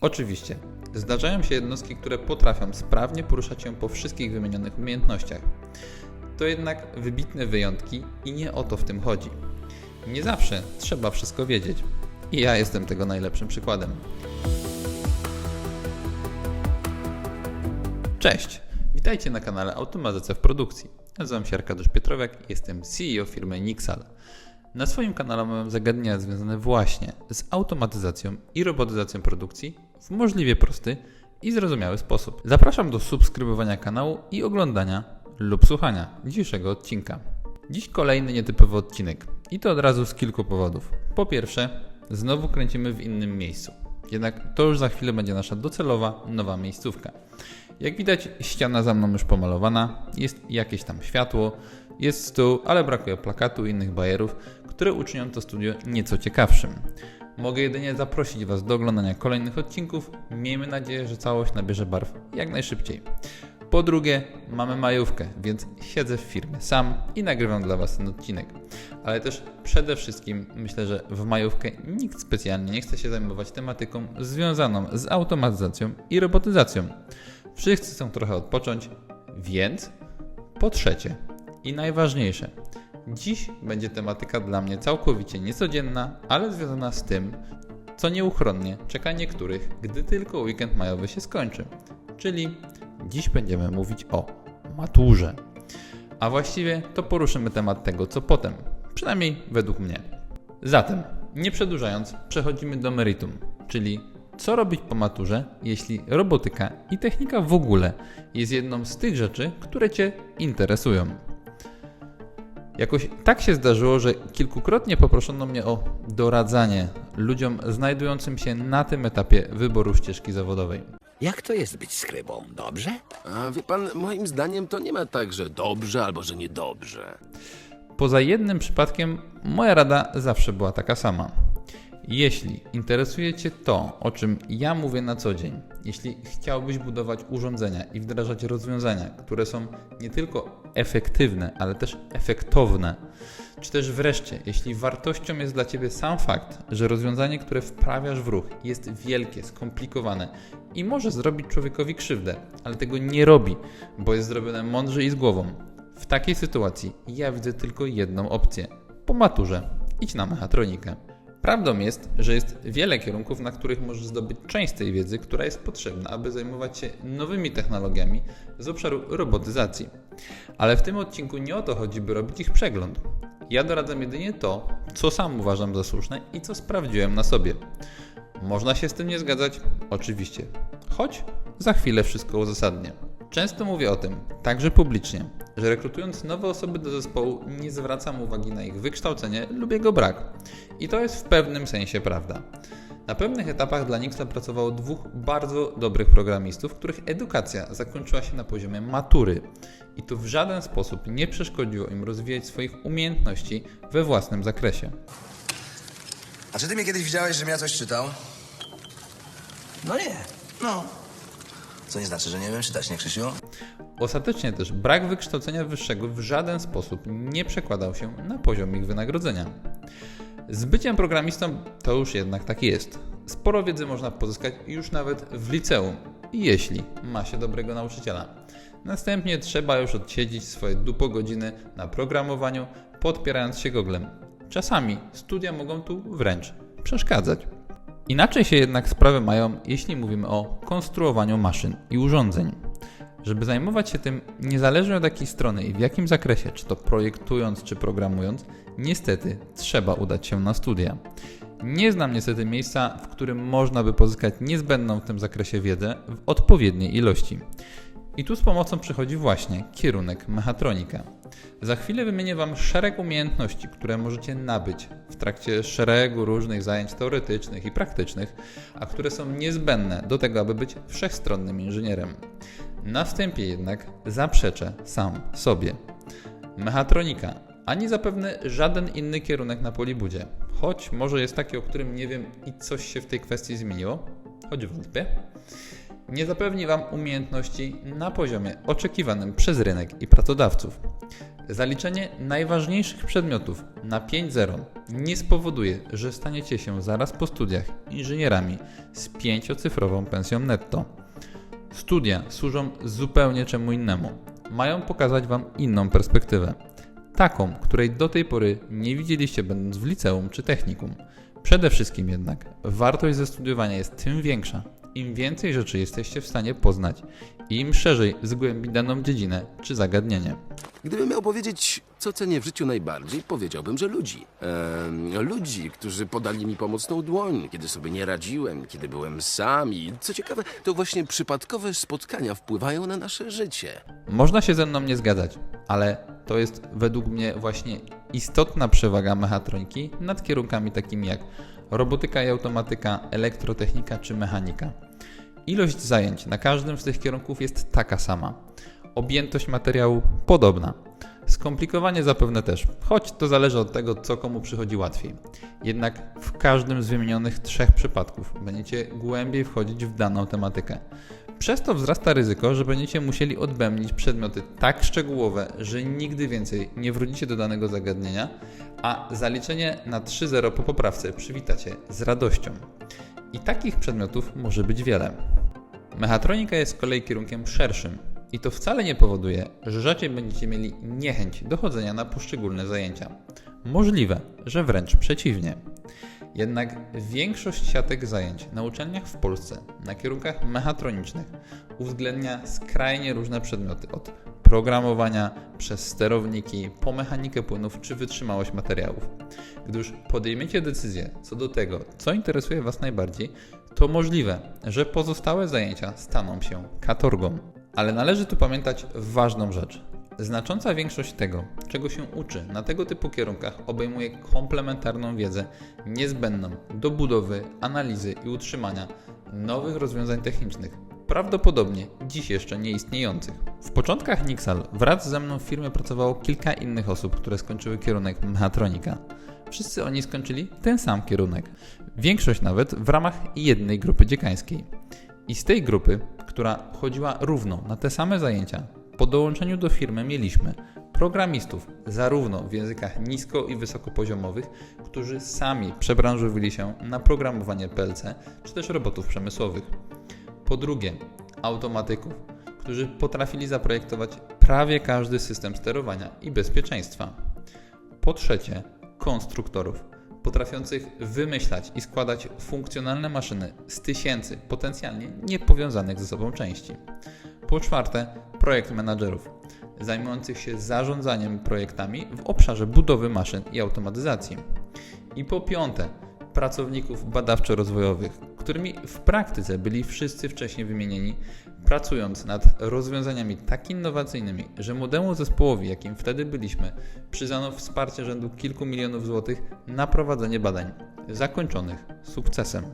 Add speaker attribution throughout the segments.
Speaker 1: Oczywiście, zdarzają się jednostki, które potrafią sprawnie poruszać się po wszystkich wymienionych umiejętnościach. To jednak wybitne wyjątki i nie o to w tym chodzi. Nie zawsze trzeba wszystko wiedzieć. I ja jestem tego najlepszym przykładem. Cześć! Witajcie na kanale Automatyzacja w Produkcji. Nazywam się Arkadiusz Pietrowiak i jestem CEO firmy Nixal. Na swoim kanale mam zagadnienia związane właśnie z automatyzacją i robotyzacją produkcji w możliwie prosty i zrozumiały sposób. Zapraszam do subskrybowania kanału i oglądania lub słuchania dzisiejszego odcinka. Dziś kolejny nietypowy odcinek i to od razu z kilku powodów. Po pierwsze, znowu kręcimy w innym miejscu. Jednak to już za chwilę będzie nasza docelowa nowa miejscówka. Jak widać, ściana za mną już pomalowana, jest jakieś tam światło, jest stół, ale brakuje plakatu i innych bajerów, które uczynią to studio nieco ciekawszym. Mogę jedynie zaprosić Was do oglądania kolejnych odcinków. Miejmy nadzieję, że całość nabierze barw jak najszybciej. Po drugie, mamy majówkę, więc siedzę w firmie sam i nagrywam dla Was ten odcinek. Ale też przede wszystkim myślę, że w majówkę nikt specjalnie nie chce się zajmować tematyką związaną z automatyzacją i robotyzacją. Wszyscy chcą trochę odpocząć, więc po trzecie i najważniejsze, dziś będzie tematyka dla mnie całkowicie niecodzienna, ale związana z tym, co nieuchronnie czeka niektórych, gdy tylko weekend majowy się skończy. Czyli dziś będziemy mówić o maturze. A właściwie to poruszymy temat tego, co potem, przynajmniej według mnie. Zatem, nie przedłużając, przechodzimy do meritum, czyli co robić po maturze, jeśli robotyka i technika w ogóle jest jedną z tych rzeczy, które Cię interesują. Jakoś tak się zdarzyło, że kilkukrotnie poproszono mnie o doradzanie ludziom znajdującym się na tym etapie wyboru ścieżki zawodowej.
Speaker 2: Jak to jest być skrybą? Dobrze?
Speaker 3: A wie pan, moim zdaniem to nie ma tak, że dobrze albo że niedobrze.
Speaker 1: Poza jednym przypadkiem, moja rada zawsze była taka sama. Jeśli interesuje Cię to, o czym ja mówię na co dzień, jeśli chciałbyś budować urządzenia i wdrażać rozwiązania, które są nie tylko efektywne, ale też efektowne, czy też wreszcie, jeśli wartością jest dla Ciebie sam fakt, że rozwiązanie, które wprawiasz w ruch, jest wielkie, skomplikowane i może zrobić człowiekowi krzywdę, ale tego nie robi, bo jest zrobione mądrze i z głową, w takiej sytuacji ja widzę tylko jedną opcję. Po maturze idź na mechatronikę. Prawdą jest, że jest wiele kierunków, na których możesz zdobyć część tej wiedzy, która jest potrzebna, aby zajmować się nowymi technologiami z obszaru robotyzacji. Ale w tym odcinku nie o to chodzi, by robić ich przegląd. Ja doradzam jedynie to, co sam uważam za słuszne i co sprawdziłem na sobie. Można się z tym nie zgadzać? Oczywiście. Choć za chwilę wszystko uzasadnię. Często mówię o tym, także publicznie, że rekrutując nowe osoby do zespołu nie zwracam uwagi na ich wykształcenie lub jego brak. I to jest w pewnym sensie prawda. Na pewnych etapach dla Nixla pracowało dwóch bardzo dobrych programistów, których edukacja zakończyła się na poziomie matury. I to w żaden sposób nie przeszkodziło im rozwijać swoich umiejętności we własnym zakresie.
Speaker 4: A czy ty mnie kiedyś widziałeś, żebym ja coś czytał?
Speaker 2: No nie.
Speaker 4: No. Co nie znaczy, że nie wiem czytać, nie Krzysiu?
Speaker 1: Ostatecznie też brak wykształcenia wyższego w żaden sposób nie przekładał się na poziom ich wynagrodzenia. Z byciem programistą to już jednak tak jest. Sporo wiedzy można pozyskać już nawet w liceum, jeśli ma się dobrego nauczyciela. Następnie trzeba już odsiedzieć swoje dupo godziny na programowaniu, podpierając się goglem. Czasami studia mogą tu wręcz przeszkadzać. Inaczej się jednak sprawy mają, jeśli mówimy o konstruowaniu maszyn i urządzeń. Żeby zajmować się tym niezależnie od jakiej strony i w jakim zakresie, czy to projektując, czy programując, niestety trzeba udać się na studia. Nie znam niestety miejsca, w którym można by pozyskać niezbędną w tym zakresie wiedzę w odpowiedniej ilości. I tu z pomocą przychodzi właśnie kierunek mechatronika. Za chwilę wymienię Wam szereg umiejętności, które możecie nabyć w trakcie szeregu różnych zajęć teoretycznych i praktycznych, a które są niezbędne do tego, aby być wszechstronnym inżynierem. Na wstępie jednak zaprzeczę sam sobie. Mechatronika, ani zapewne żaden inny kierunek na Polibudzie, choć może jest taki, o którym nie wiem i coś się w tej kwestii zmieniło, choć wątpię nie zapewni Wam umiejętności na poziomie oczekiwanym przez rynek i pracodawców. Zaliczenie najważniejszych przedmiotów na 5.0 nie spowoduje, że staniecie się zaraz po studiach inżynierami z pięciocyfrową pensją netto. Studia służą zupełnie czemu innemu. Mają pokazać Wam inną perspektywę. Taką, której do tej pory nie widzieliście będąc w liceum czy technikum. Przede wszystkim jednak wartość ze studiowania jest tym większa, im więcej rzeczy jesteście w stanie poznać im szerzej zgłębić daną dziedzinę czy zagadnienie.
Speaker 3: Gdybym miał powiedzieć, co cenię w życiu najbardziej, powiedziałbym, że ludzi. Ehm, ludzi, którzy podali mi pomocną dłoń, kiedy sobie nie radziłem, kiedy byłem sam i co ciekawe, to właśnie przypadkowe spotkania wpływają na nasze życie.
Speaker 1: Można się ze mną nie zgadzać, ale to jest według mnie właśnie istotna przewaga mechatroniki nad kierunkami takimi jak robotyka i automatyka, elektrotechnika czy mechanika. Ilość zajęć na każdym z tych kierunków jest taka sama. Objętość materiału podobna. Skomplikowanie zapewne też, choć to zależy od tego, co komu przychodzi łatwiej. Jednak w każdym z wymienionych trzech przypadków będziecie głębiej wchodzić w daną tematykę. Przez to wzrasta ryzyko, że będziecie musieli odbębnić przedmioty tak szczegółowe, że nigdy więcej nie wrócicie do danego zagadnienia, a zaliczenie na 3.0 po poprawce przywitacie z radością. I takich przedmiotów może być wiele. Mechatronika jest z kolei kierunkiem szerszym i to wcale nie powoduje, że rzadziej będziecie mieli niechęć do chodzenia na poszczególne zajęcia. Możliwe, że wręcz przeciwnie. Jednak większość siatek zajęć na uczelniach w Polsce na kierunkach mechatronicznych uwzględnia skrajnie różne przedmioty od programowania przez sterowniki po mechanikę płynów czy wytrzymałość materiałów. Gdy już podejmiecie decyzję co do tego, co interesuje Was najbardziej, to możliwe, że pozostałe zajęcia staną się katorgą. Ale należy tu pamiętać ważną rzecz. Znacząca większość tego, czego się uczy na tego typu kierunkach, obejmuje komplementarną wiedzę niezbędną do budowy, analizy i utrzymania nowych rozwiązań technicznych, prawdopodobnie dziś jeszcze nieistniejących. W początkach Nixal wraz ze mną w firmie pracowało kilka innych osób, które skończyły kierunek mechatronika. Wszyscy oni skończyli ten sam kierunek. Większość nawet w ramach jednej grupy dziekańskiej. I z tej grupy, która chodziła równo na te same zajęcia, po dołączeniu do firmy mieliśmy programistów, zarówno w językach nisko i wysokopoziomowych, którzy sami przebranżowili się na programowanie PLC czy też robotów przemysłowych. Po drugie, automatyków, którzy potrafili zaprojektować prawie każdy system sterowania i bezpieczeństwa. Po trzecie, konstruktorów, potrafiących wymyślać i składać funkcjonalne maszyny z tysięcy potencjalnie niepowiązanych ze sobą części. Po czwarte, projekt menadżerów, zajmujących się zarządzaniem projektami w obszarze budowy maszyn i automatyzacji. I po piąte, pracowników badawczo-rozwojowych, którymi w praktyce byli wszyscy wcześniej wymienieni, pracując nad rozwiązaniami tak innowacyjnymi, że młodemu zespołowi, jakim wtedy byliśmy, przyznano wsparcie rzędu kilku milionów złotych na prowadzenie badań, zakończonych sukcesem.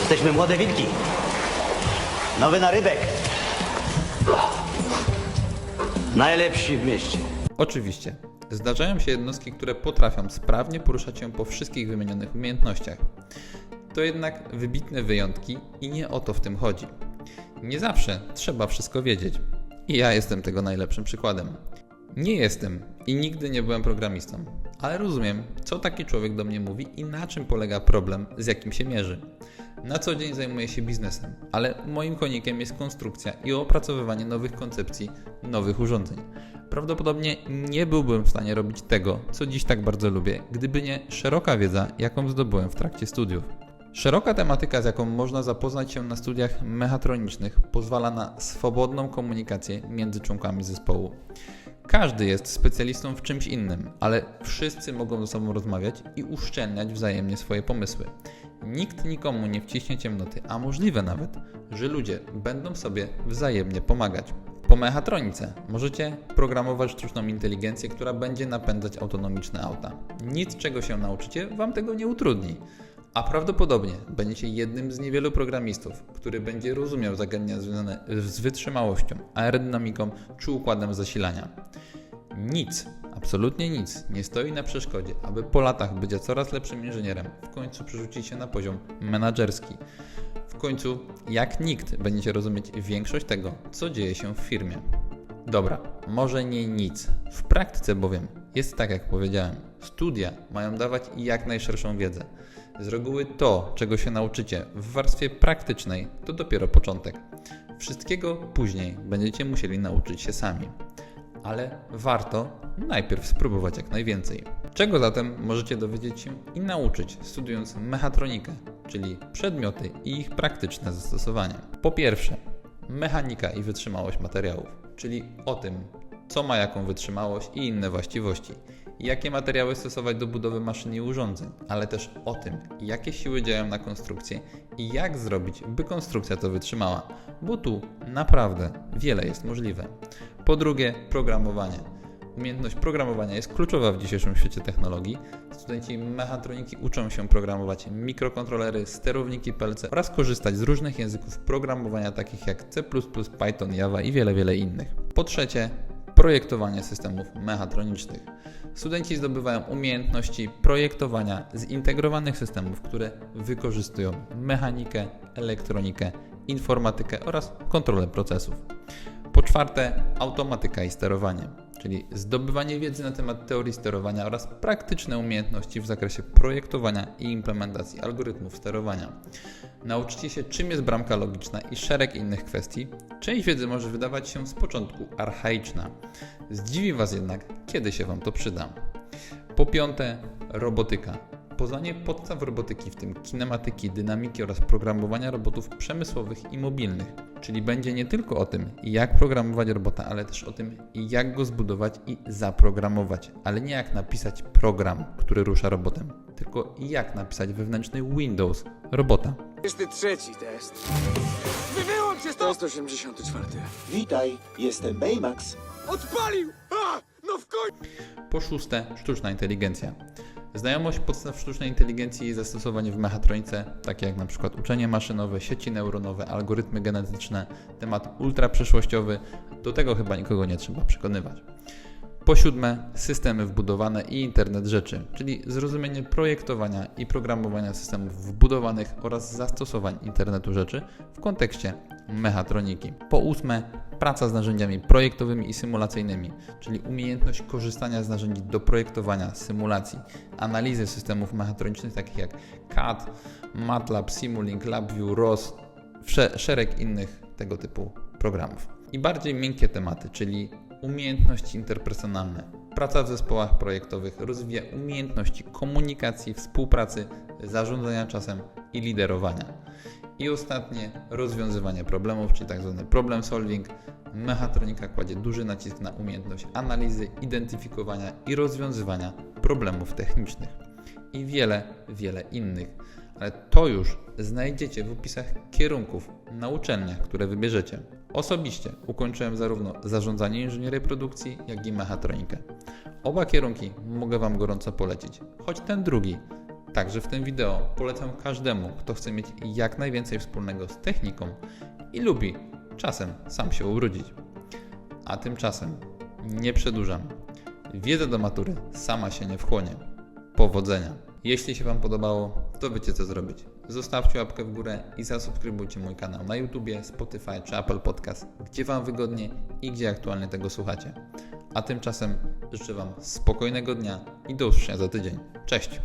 Speaker 5: Jesteśmy młode wilki. Nowy narybek. Najlepsi w mieście.
Speaker 1: Oczywiście, zdarzają się jednostki, które potrafią sprawnie poruszać się po wszystkich wymienionych umiejętnościach. To jednak wybitne wyjątki i nie o to w tym chodzi. Nie zawsze trzeba wszystko wiedzieć. I ja jestem tego najlepszym przykładem. Nie jestem i nigdy nie byłem programistą, ale rozumiem, co taki człowiek do mnie mówi i na czym polega problem, z jakim się mierzy. Na co dzień zajmuję się biznesem, ale moim konikiem jest konstrukcja i opracowywanie nowych koncepcji, nowych urządzeń. Prawdopodobnie nie byłbym w stanie robić tego, co dziś tak bardzo lubię, gdyby nie szeroka wiedza, jaką zdobyłem w trakcie studiów. Szeroka tematyka, z jaką można zapoznać się na studiach mechatronicznych, pozwala na swobodną komunikację między członkami zespołu. Każdy jest specjalistą w czymś innym, ale wszyscy mogą ze sobą rozmawiać i uszczelniać wzajemnie swoje pomysły. Nikt nikomu nie wciśnie ciemnoty, a możliwe nawet, że ludzie będą sobie wzajemnie pomagać. Po mechatronice możecie programować sztuczną inteligencję, która będzie napędzać autonomiczne auta. Nic, czego się nauczycie, Wam tego nie utrudni. A prawdopodobnie będziecie jednym z niewielu programistów, który będzie rozumiał zagadnienia związane z wytrzymałością, aerodynamiką czy układem zasilania. Nic, absolutnie nic nie stoi na przeszkodzie, aby po latach bycia coraz lepszym inżynierem w końcu przerzucić się na poziom menedżerski. W końcu, jak nikt, będziecie rozumieć większość tego, co dzieje się w firmie. Dobra, może nie nic. W praktyce bowiem jest tak, jak powiedziałem. Studia mają dawać jak najszerszą wiedzę. Z reguły to, czego się nauczycie w warstwie praktycznej, to dopiero początek. Wszystkiego później będziecie musieli nauczyć się sami. Ale warto najpierw spróbować jak najwięcej. Czego zatem możecie dowiedzieć się i nauczyć studiując mechatronikę, czyli przedmioty i ich praktyczne zastosowanie? Po pierwsze, mechanika i wytrzymałość materiałów, czyli o tym, co ma jaką wytrzymałość i inne właściwości, jakie materiały stosować do budowy maszyn i urządzeń, ale też o tym, jakie siły działają na konstrukcję i jak zrobić, by konstrukcja to wytrzymała, bo tu naprawdę wiele jest możliwe. Po drugie, programowanie. Umiejętność programowania jest kluczowa w dzisiejszym świecie technologii. Studenci mechatroniki uczą się programować mikrokontrolery, sterowniki PLC oraz korzystać z różnych języków programowania takich jak C++, Python, Java i wiele, wiele innych. Po trzecie, projektowanie systemów mechatronicznych. Studenci zdobywają umiejętności projektowania zintegrowanych systemów, które wykorzystują mechanikę, elektronikę, informatykę oraz kontrolę procesów. Po czwarte, automatyka i sterowanie, czyli zdobywanie wiedzy na temat teorii sterowania oraz praktyczne umiejętności w zakresie projektowania i implementacji algorytmów sterowania. Nauczycie się, czym jest bramka logiczna i szereg innych kwestii. Część wiedzy może wydawać się z początku archaiczna. Zdziwi Was jednak, kiedy się Wam to przyda. Po piąte, robotyka. Poznanie podstaw robotyki, w tym kinematyki, dynamiki oraz programowania robotów przemysłowych i mobilnych. Czyli będzie nie tylko o tym, jak programować robota, ale też o tym, jak go zbudować i zaprogramować. Ale nie jak napisać program, który rusza robotem, tylko jak napisać wewnętrzny Windows robota.
Speaker 6: 23 test. Wy wyłączcie stop! 184.
Speaker 7: Witaj, jestem Baymax.
Speaker 6: Odpalił! A! No w końcu!
Speaker 1: Po szóste, sztuczna inteligencja. Znajomość podstaw sztucznej inteligencji i zastosowanie w mechatronice, takie jak na przykład uczenie maszynowe, sieci neuronowe, algorytmy genetyczne, temat ultraprzyszłościowy, do tego chyba nikogo nie trzeba przekonywać. Po siódme, systemy wbudowane i internet rzeczy, czyli zrozumienie projektowania i programowania systemów wbudowanych oraz zastosowań internetu rzeczy w kontekście mechatroniki. Po ósme, praca z narzędziami projektowymi i symulacyjnymi, czyli umiejętność korzystania z narzędzi do projektowania, symulacji, analizy systemów mechatronicznych takich jak CAD, MATLAB, Simulink, LabVIEW, ROS, szereg innych tego typu programów. I bardziej miękkie tematy, czyli umiejętności interpersonalne. Praca w zespołach projektowych rozwija umiejętności komunikacji, współpracy, zarządzania czasem i liderowania. I ostatnie, rozwiązywanie problemów, czyli tak zwany problem solving. Mechatronika kładzie duży nacisk na umiejętność analizy, identyfikowania i rozwiązywania problemów technicznych. I wiele, wiele innych. Ale to już znajdziecie w opisach kierunków na uczelniach, które wybierzecie. Osobiście ukończyłem zarówno zarządzanie inżynierii produkcji, jak i mechatronikę. Oba kierunki mogę Wam gorąco polecić, choć ten drugi Także w tym wideo polecam każdemu, kto chce mieć jak najwięcej wspólnego z techniką i lubi czasem sam się ubrudzić. A tymczasem nie przedłużam. Wiedza do matury sama się nie wchłonie. Powodzenia! Jeśli się Wam podobało, to wiecie co zrobić. Zostawcie łapkę w górę i zasubskrybujcie mój kanał na YouTubie, Spotify czy Apple Podcast, gdzie Wam wygodnie i gdzie aktualnie tego słuchacie. A tymczasem życzę Wam spokojnego dnia i do usłyszenia za tydzień. Cześć!